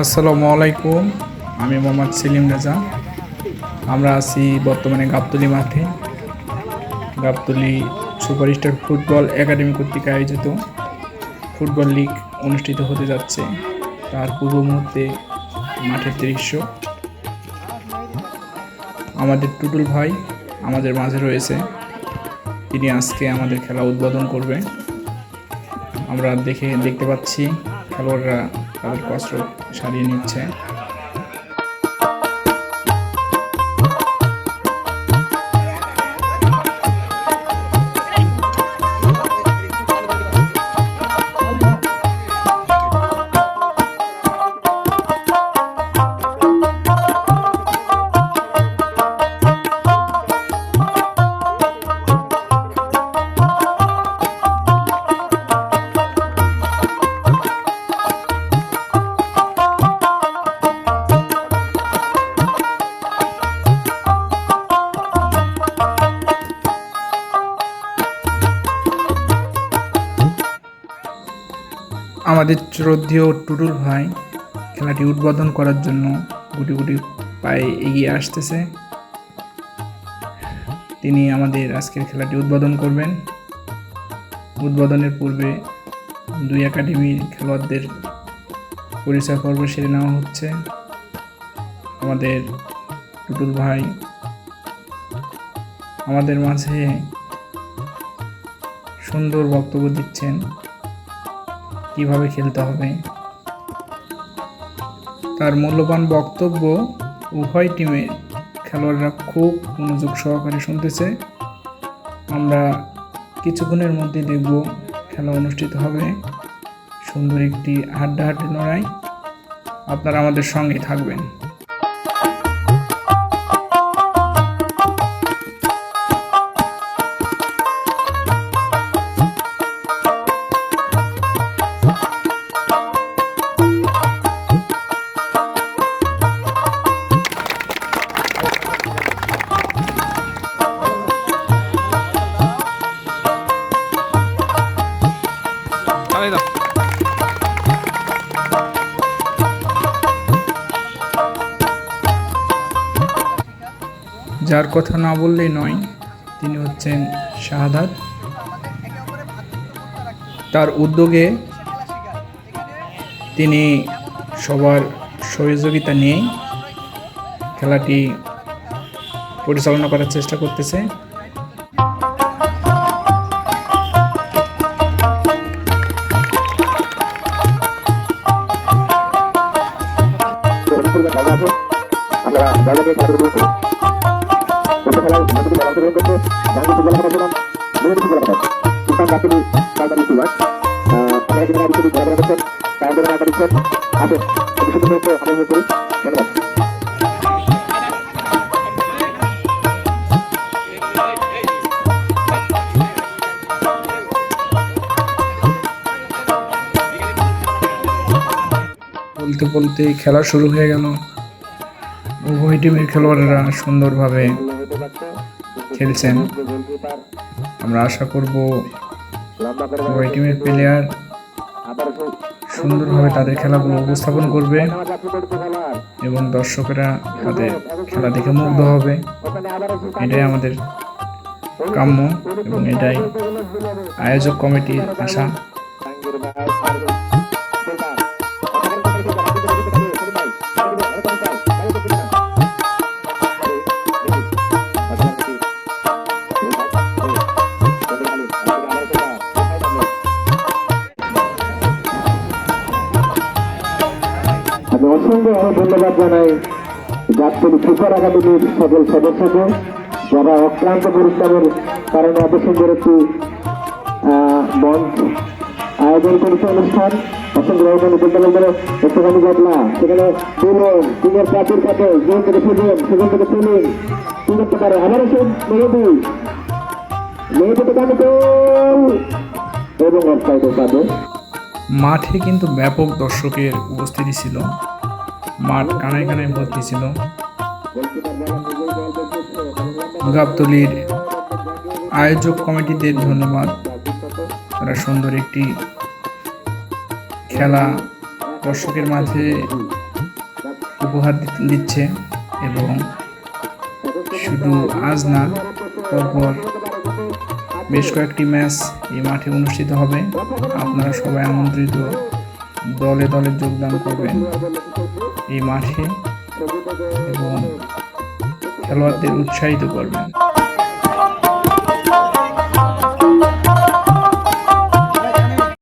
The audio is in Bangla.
আসসালামু আলাইকুম। আমি মোহাম্মদ সেলিম রাজা। আমরা আছি বর্তমানে গাবতলি মাঠে। গাবতলি সুপারস্টার ফুটবল একাডেমি কর্তৃক আয়োজিত ফুটবল লিগ অনুষ্ঠিত হতে যাচ্ছে। তার পূর্ব মুহূর্তে মাঠের দৃশ্য। আমাদের টুটুল ভাই আমাদের মাঝে রয়েছে। তিনি আজকে আমাদের খেলা উদ্বোধন করবে। আমরা দেখে, দেখতে পাচ্ছি খেলোয়াড়রা তাদের কষ্ট সারিয়ে নিচ্ছে। আমাদের শ্রদ্ধেয় টুটুল ভাই খেলাটি উদ্বোধন করার জন্য গুটি গুটি পায়ে এগিয়ে আসতেছে। তিনি আমাদের আজকের খেলাটি উদ্বোধন করবেন। উদ্বোধনের পূর্বে দুই একাডেমির খেলোয়াড়দের পরিচয় পর্ব সেরে নেওয়া হচ্ছে। আমাদের টুটুল ভাই আমাদের মাঝে সুন্দর বক্তব্য দিচ্ছেন। কীভাবে খেলতে হবে। তার মূল্যবান বক্তব্য উভয় টিমের খেলোয়াড়রা খুব মনোযোগ সহকারে শুনতেছে। আমরা কিছুক্ষণের মধ্যে দেখব খেলা অনুষ্ঠিত হবে। সুন্দর একটি হাড্ডাহাড্ডি লড়াই। আপনারা আমাদের সঙ্গে থাকবেন। যার কথা না বললেই নয়, তিনি হচ্ছেন শাহাদাত। তার উদ্যোগে তিনি সবার সহযোগিতা নিয়ে খেলাটি পরিচালনা করার চেষ্টা করতেছে। আমরা বলতে বলতে খেলা শুরু হয়ে গেল। উভয় টিমের খেলোয়াড়েরা সুন্দরভাবে খেলছেন আমরা আশা করব উভয় টিমের প্লেয়ার সুন্দরভাবে তাদের খেলাগুলো উপস্থাপন করবে এবং দর্শকেরা তাদের খেলা দেখে মুগ্ধ হবে। এটাই আমাদের কাম্য এবং এটাই আয়োজক কমিটির আশা। অসংখ্য ধন্যবাদ জানাই জাতীয় সুপার একাডেমির সকল সদস্যকে যারা অক্লান্ত পরিশ্রমের কারণে এত সুন্দর একটি মঞ্চ আয়োজন করেছে অনুষ্ঠান। সেখানে থেকে মাঠে কিন্তু ব্যাপক দর্শকের উপস্থিতি ছিল। মাঠ কানায় কানায় ভর্তি ছিল গাবতলির আয়োজক কমিটিদের ধন্যবাদ। তারা সুন্দর একটি খেলা দর্শকের মাঝে উপহার দিচ্ছে এবং শুধু আজ না, পরপর বেশ কয়েকটি ম্যাচ এই মাঠে অনুষ্ঠিত হবে। আপনারা সবাই আমন্ত্রিত দলে দলে যোগদান করবেন। এই মাঠে এবং খেলোয়াড়দের উৎসাহিত করবেন।